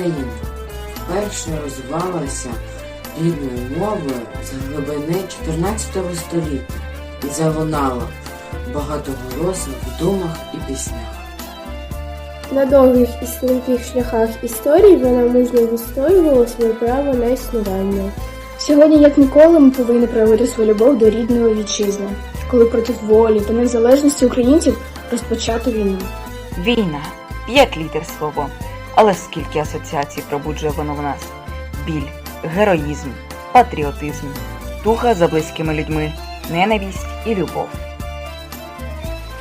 Україна вперше розвивалася рідною мовою з глибини 14 століття і залунала багатоголосно в думах і піснях. На довгих і стрімких шляхах історії вона мужньо відстоювала своє право на існування. Сьогодні, як ніколи, ми повинні проявити свою любов до рідної вітчизни, коли проти волі та незалежності українців розпочато війну. Війна, як літер слово. Але скільки асоціацій пробуджує воно в нас: біль, героїзм, патріотизм, туга за близькими людьми, ненависть і любов.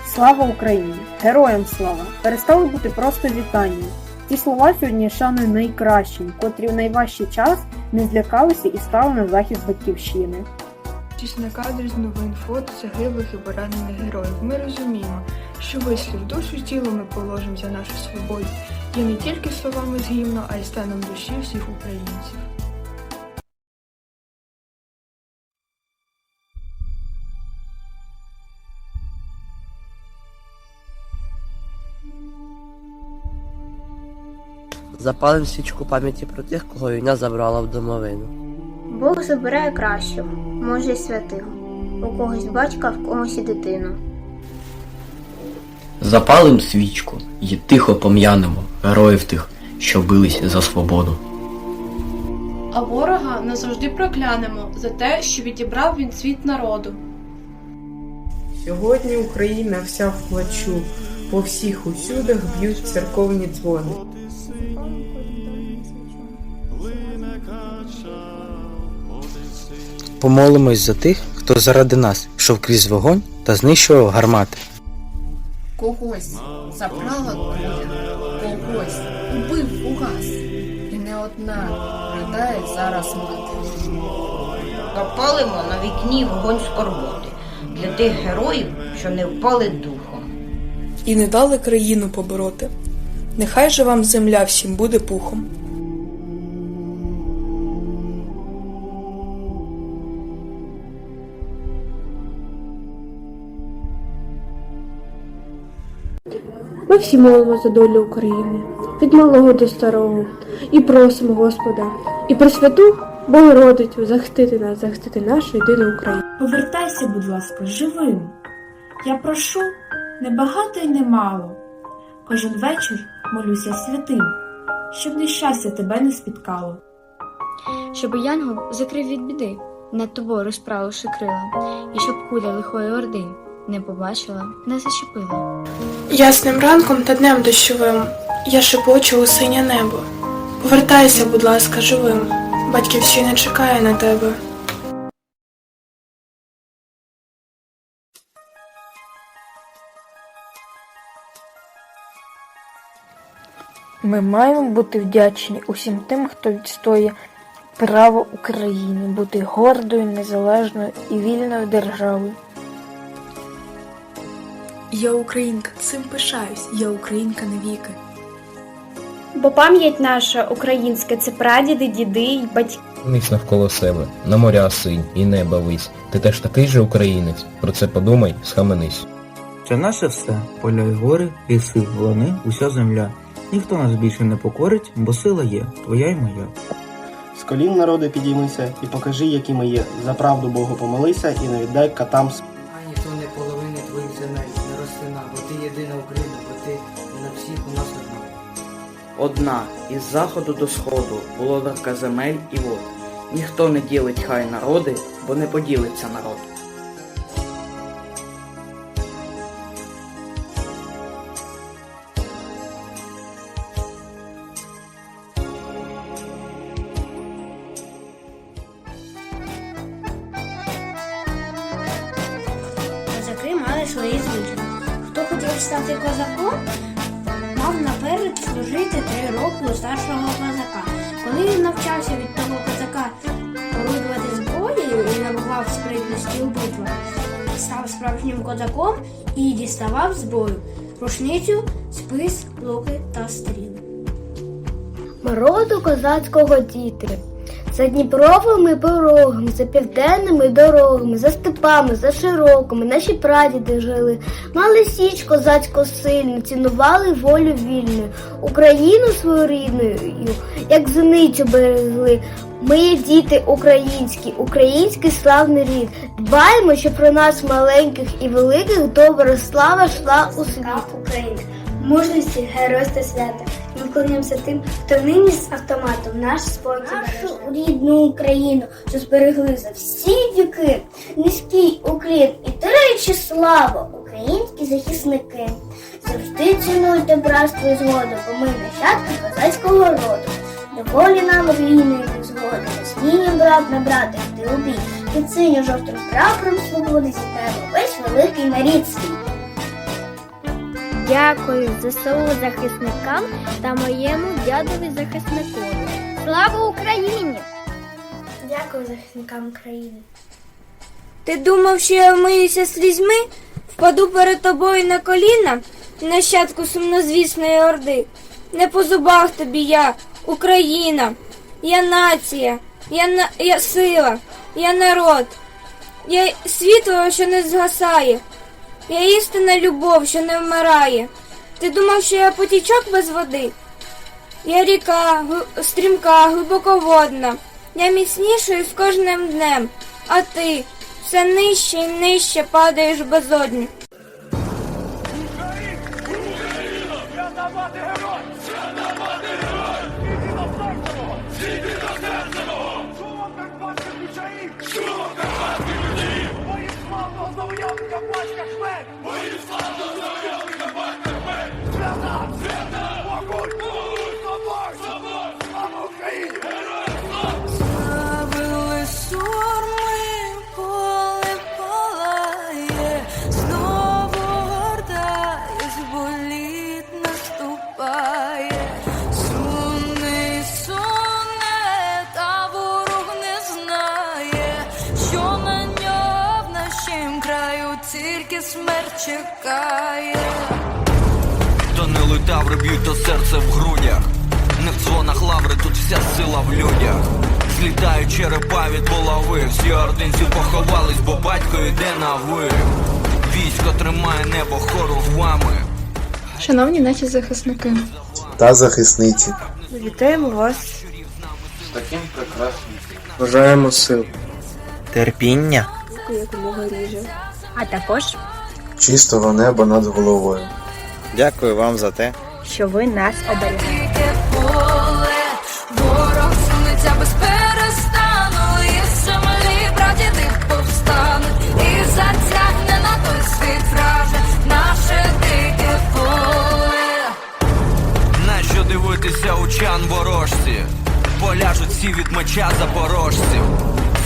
Слава Україні! Героям слава! Перестали бути просто вітанням. Ці слова сьогодні шанує найкращим, котрі в найважчий час не злякалися і стали на захист батьківщини. Тісні кадри з новин, фото загиблих і поранених героїв. Ми розуміємо, що вислів душу і тіло ми положимо за нашу свободу. Є не тільки словами з гімну, а й станом душі всіх українців. Запалим свічку пам'яті про тих, кого війна забрала в домовину. Бог забирає кращого, може й святих. У когось батька, в когось і дитину. Запалим свічку і тихо пом'янемо героїв тих, що бились за свободу. А ворога назавжди проклянемо за те, що відібрав він світ народу. Сьогодні Україна вся в плачу, по всіх усюдах б'ють церковні дзвони. Помолимось за тих, хто заради нас йшов крізь вогонь та знищував гармати. Когось забрала куля, когось убив угас, І не одна ридає зараз мати. Запалимо на вікні вогонь скорботи для тих героїв, що не впали духом. І не дали країну побороти. Нехай же вам земля всім буде пухом. Ми всі молимо за долю України, від малого до старого, і просимо Господа, і Пресвяту Богородицю захистити нас, захистити нашу єдину Україну. Повертайся, будь ласка, живим. Я прошу не багато й не мало. Кожен вечір молюся святим, щоб нещастя тебе не спіткало. Щоб янгол закрив від біди, над тобою розправивши крила, і щоб куля лихої орди не побачила, не зачепила. Ясним ранком та днем дощовим я шепочу у синє небо. Повертайся, будь ласка, живим. Батьківщина чекає на тебе. Ми маємо бути вдячні усім тим, хто відстоює право України бути гордою, незалежною і вільною державою. Я українка, цим пишаюсь, я українка навіки. Бо пам'ять наша українська це прадіди, діди й батьки. Ниць навколо себе, на моря синь і неба вись. Ти теж такий же українець. Про це подумай, схаменись. Це наше все, поля й гори, ліси, волони, уся земля. Ніхто нас більше не покорить, бо сила є, твоя й моя. З колін народи підіймися і покажи, які ми є. За правду Богу помолися і не віддай катам єдина Україна, бо ти на всіх у нас одна. Одна із заходу до сходу володарка земель і вод. Ніхто не ділить хай народи, бо не поділиться народ. Мали свої звичаї. Стати козаком, мав наперед служити три роки у старшого козака. Коли він навчався від того козака орудувати зброєю і набував спритності у битвах, став справжнім козаком і діставав зброю, рушницю, спис, луки та стріли. Роду козацького діти. За Дніпровими порогами, за південними дорогами, за степами, за широкими, наші прадіди жили. Мали січ козацько сильну, цінували волю вільну, Україну свою рідною, як зеницю берегли. Ми діти українські, український славний рід. Дбаємо, що про нас маленьких і великих добра слава йшла у світ. України, мужності, геройства свята. Ми вклоняємося тим, хто нині з автоматом наш спокій Нашу рідну Україну, що зберегли за всі віки, низький уклін і тричі слава, українські захисники. Завжди цінуйте братство і згоду, бо ми нащадки козацького роду. Доволі нам війни не згоди, сміємо брат на брата йти у бій. Під синьо-жовтим прапором свободи зітаємо весь великий нарід свій. Дякую ЗСУ захисникам та моєму дядові захиснику. Слава Україні! Дякую захисникам України. Ти думав, що я вмиюся слізьми, впаду перед тобою на коліна, нащадку сумнозвісної орди. Не по зубах тобі я, Україна, я нація, я, на... я сила, я народ, я світло, що не згасає, я істинна любов, що не вмирає. Ти думав, що я потічок без води? Я ріка, стрімка, глибоководна. Я міцнішою з кожним днем, а ти все нижче і нижче падаєш безодню. Таври б'ють до серця в грудях. Не в дзвонах лаври, тут вся сила в людях. Злітають черепа від булави. Всі ординці поховались, бо батько йде на ви. Військо тримає небо хорувами. Шановні наші захисники, та захисниці. вітаємо вас Таким прекрасним. Бажаємо сил, терпіння, якомога ріже. А також, Чистого неба над головою. Дякую вам за те, що ви нас оберігаєте. Поле, ворог сунеться без перестану, і землі прадіди повстануть, і затягне на той світ враже наше дике поле. Нащо дивитися учан ворожці? Поляжуть всі від меча запорожців.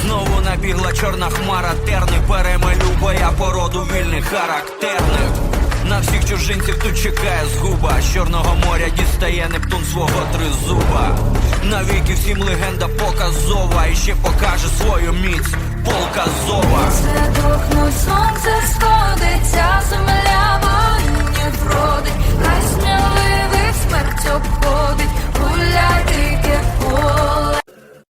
Знову набігла чорна хмара, терни перемелю боя породу вільних характерних. На всіх чужинців тут чекає згуба З Чорного моря дістає Нептун свого тризуба. Навіки всім легенда показова І ще покаже свою міць полка зова. Це духнуть сонце сходить, ця земля не бродить, Хай сміливих смерть обходить, гуляй дике поле.